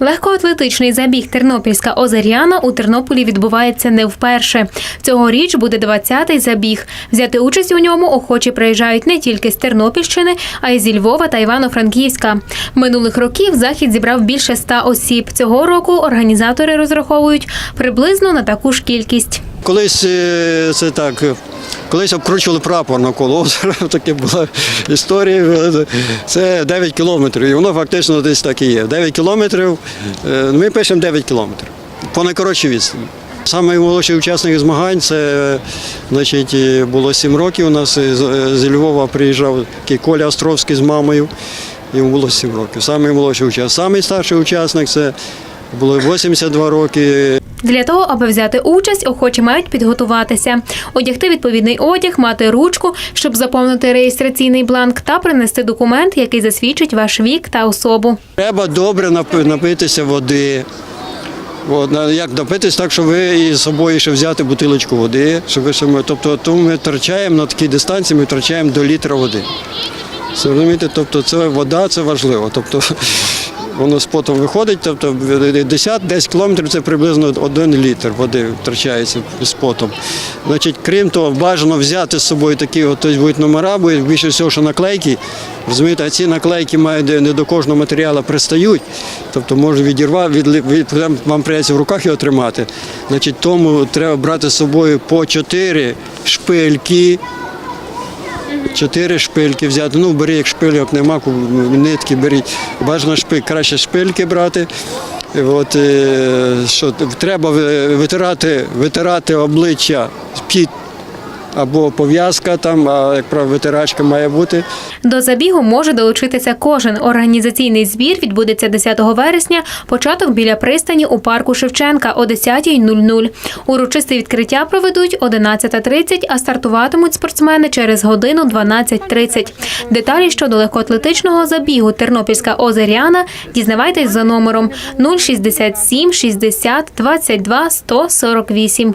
Легкоатлетичний забіг Тернопільська Озеряна у Тернополі відбувається не вперше. Цьогоріч буде 20-й забіг. Взяти участь у ньому охочі приїжджають не тільки з Тернопільщини, а й зі Львова та Івано-Франківська. Минулих років захід зібрав більше ста осіб. Цього року організатори розраховують приблизно на таку ж кількість. Колись е, це так. Колись обкручували прапор навколо озера, таке була історія. Це 9 кілометрів, і воно фактично десь так і є. 9 кілометрів, е, ми пишемо 9 кілометрів по найкоротшій відстані. Саме молодший учасник змагань це значить, е, було 7 років. У нас е, з- Львова приїжджав такий Коля Островський з мамою. Йому було 7 років. Самий молодший учасник. Самий учасник це було 82 роки. Для того, аби взяти участь, охочі мають підготуватися, одягти відповідний одяг, мати ручку, щоб заповнити реєстраційний бланк, та принести документ, який засвідчить ваш вік та особу. Треба добре напи- напитися води. От, як напитись так, щоб ви із собою ще взяти бутилочку води. Щоб ви ще ми- тобто то ми втрачаємо на такій дистанції, ми втрачаємо до літра води. Це, розумієте? Тобто це вода це важливо. Тобто воно з потом виходить, тобто 10 кілометрів це приблизно 1 літр води втрачається з потом. Значить, крім того, бажано взяти з собою такі от, тобто будуть номера, бо більше всього, що наклейки. Розумієте, а ці наклейки мають не до кожного матеріалу пристають, тобто може відірвати, від, від, вам прийдеться в руках його тримати. Значить, тому треба брати з собою по 4 шпильки. Чотири шпильки взяти. Ну, бери, як шпильок нема, нитки беріть. Бажано шпиль, краще шпильки брати. От, е, що, треба витирати, витирати обличчя під або пов'язка там, а як правило, витирачка має бути. До забігу може долучитися кожен. Організаційний збір відбудеться 10 вересня. Початок біля пристані у парку Шевченка о 10.00. Урочисте відкриття проведуть 11.30, а стартуватимуть спортсмени через годину 12.30. Деталі щодо легкоатлетичного забігу Тернопільська Озеряна дізнавайтесь за номером 067 60 22 148.